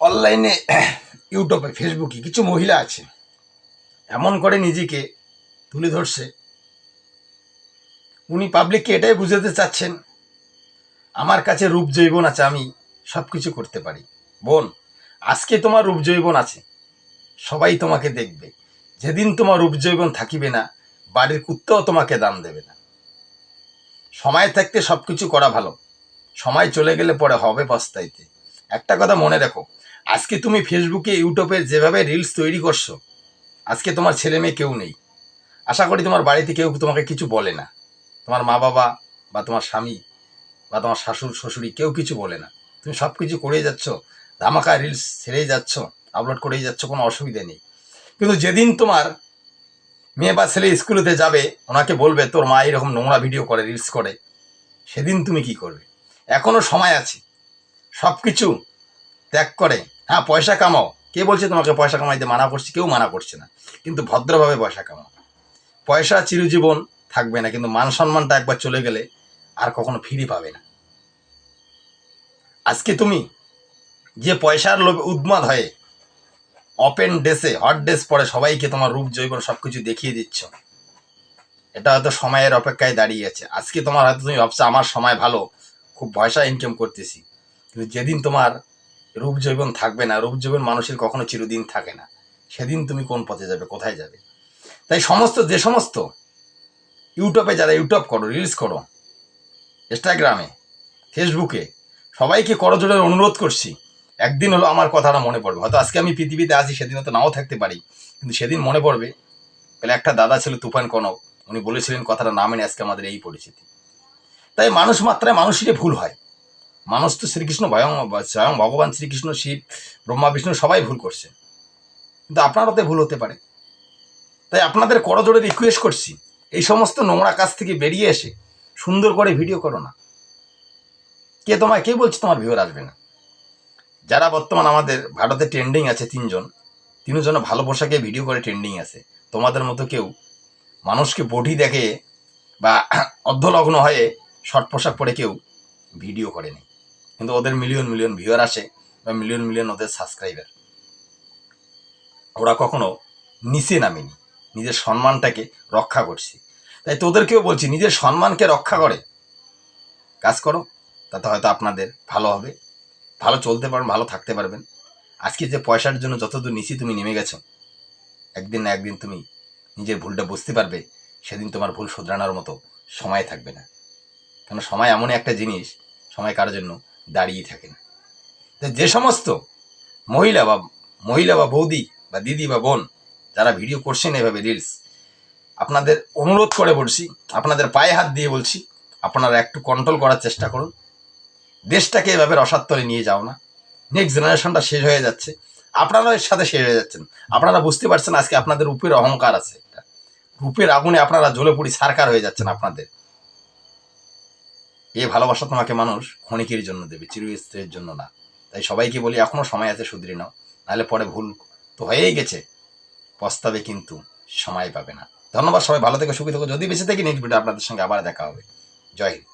অনলাইনে, ইউটিউবে, ফেসবুকে কিছু মহিলা আছে, এমন করে নিজেকে তুলে ধরছে। উনি পাবলিককে এটাই বুঝাতে চাচ্ছেন, আমার কাছে রূপ জৈবন আছে, আমি সব কিছু করতে পারি। বোন, আজকে তোমার রূপ জৈবন আছে, সবাই তোমাকে দেখবে। যেদিন তোমার রূপ জৈবন থাকিবে না, বাড়ির কুত্তাও তোমাকে দাম দেবে না। সময় থাকতে সব কিছু করা ভালো, সময় চলে গেলে পরে হবে পস্তাইতে। একটা কথা মনে দেখো আজকে তুমি ফেসবুকে ইউটিউবে যেভাবে রিলস তৈরি করছ, আজকে তোমার ছেলে মেয়ে কেউ নেই। আশা করি তোমার বাড়িতে কেউ তোমাকে কিছু বলে না। তোমার মা বাবা বা তোমার স্বামী বা তোমার শাশুর শ্বশুরি কেউ কিছু বলে না। তুমি সব কিছু করেই যাচ্ছ, ধামাকা রিলস ছেড়েই যাচ্ছ আপলোড করেই যাচ্ছ, কোনো অসুবিধা নেই। কিন্তু যেদিন তোমার মেয়ে বা ছেলে স্কুলেতে যাবে, ওনাকে বলবে, তোর মা এরকম নোংরা ভিডিও করে রিলস করে। সেদিন তুমি কি করবে? এখনও সময় আছে। সব কিছু ত্যাগ করে হ্যাঁ পয়সা কামাও। কে বলছে তোমাকে পয়সা কামাইতে মানা করছে? কেউ মানা করছে না। কিন্তু ভদ্রভাবে পয়সা কামাও। পয়সা চিরজীবন থাকবে না, কিন্তু মান সম্মানটা একবার চলে গেলে আর কখনো ফিরে পাবে না। আজকে তুমি যে পয়সার লোভে উদ্মাদ হয়ে ওপেন ড্রেসে হট ড্রেস পরে সবাইকে তোমার রূপ, জৈবন সব কিছু দেখিয়ে দিচ্ছ, এটা হয়তো সময়ের অপেক্ষায় দাঁড়িয়ে আছে। আজকে তোমার হয়তো তুমি ভাবছ, আমার সময় ভালো, খুব পয়সা ইনকাম করতেছি। কিন্তু যেদিন তোমার রূপ জৈবন থাকবে না, রূপ জৈবন মানুষের কখনো চিরদিন থাকে না। সেদিন তুমি কোন পথে যাবে, কোথায় যাবে? তাই সমস্ত, যে সমস্ত ইউটিউবে যারা ইউটিউব করো রিলস করো, ইনস্টাগ্রামে, ফেসবুকে, সবাইকে করজোড়ের অনুরোধ করছি, একদিন হলো আমার কথাটা মনে পড়বে। হয়তো আজকে আমি পৃথিবীতে আছি সেদিন হয়তো নাও থাকতে পারি, কিন্তু সেদিন মনে পড়বে, তাহলে একটা দাদা ছিল তুফান কনক, উনি বলেছিলেন কথাটা না মেনে আজকে আমাদের এই পরিস্থিতি। তাই মানুষ মাত্রায় মানুষেরই ভুল হয়। মানুষ তো শ্রীকৃষ্ণ, ভয়ং স্বয়ং ভগবান শ্রীকৃষ্ণ, শিব, ব্রহ্মা, বিষ্ণু সবাই ভুল করছে। কিন্তু আপনারাতে ভুল হতে পারে। তাই আপনাদের করজোড়ে রিকোয়েস্ট করছি, এই সমস্ত নোংরা কাজ থেকে বেরিয়ে এসে সুন্দর করে ভিডিও করো না। কে তোমায়, কে বলছে তোমার ভিউর আসবে না? যারা বর্তমান আমাদের ভারতে ট্রেন্ডিং আছে তিনজন তিনজন ভালো পোশাকে ভিডিও করে ট্রেন্ডিং আছে। তোমাদের মতো কেউ মানুষকে বডি দেখে বা অর্ধলগ্ন হয়ে শর্ট পোশাক পরে কেউ ভিডিও করেনি। কিন্তু ওদের মিলিয়ন মিলিয়ন ভিউয়ার আসে বা মিলিয়ন মিলিয়ন ওদের সাবস্ক্রাইবার ওরা কখনো নিচে নামেনি। নিজের সম্মানটাকে রক্ষা করছি। তাই তোদেরকেও বলছি, নিজের সম্মানকে রক্ষা করে। কাজ করো, তাতে হয়তো আপনাদের ভালো হবে। ভালো চলতে পারবেন ভালো থাকতে পারবেন। আজকে যে পয়সার জন্য যতদূর নিচে তুমি নেমে গেছো, একদিন না একদিন তুমি নিজের ভুলটা বুঝতে পারবে, সেদিন তোমার ভুল শুধরানোর মতো সময় থাকবে না। কেন, সময় এমনই একটা জিনিস, সময় কারোর জন্য? দাঁড়িয়ে থাকেন। যে সমস্ত মহিলা বা মহিলা বা বৌদি বা দিদি বা বোন যারা ভিডিও করছেন এভাবে রিলস আপনাদের অনুরোধ করে বলছি, আপনাদের পায়ে হাত দিয়ে বলছি, আপনারা একটু কন্ট্রোল করার চেষ্টা করুন। দেশটাকে এভাবে রসাত্তরে নিয়ে যাও না। নেক্সট জেনারেশনটা শেষ হয়ে যাচ্ছে। আপনারা এর সাথে শেষ হয়ে যাচ্ছেন। আপনারা বুঝতে পারছেন আজকে আপনাদের রূপের অহংকার আছে রূপের আগুনে আপনারা জ্বলে পুড়ি সারকার হয়ে যাচ্ছেন আপনাদের। এ ভালোবাসা তোমাকে মানুষ ক্ষণিকের জন্য দেবে, চিরস্ত্রের জন্য না। তাই সবাইকে বলি এখনও সময় আছে শুধরে নাও। নাহলে পরে ভুল তো হয়েই গেছে। পস্তাবে কিন্তু সময় পাবে না। ধন্যবাদ সবাই, ভালো থেকে, সুখী থাকো। যদি বেঁচে থেকে নেক্সট ভিডিও আপনাদের সঙ্গে আবার দেখা হবে। জয় হিন্দ।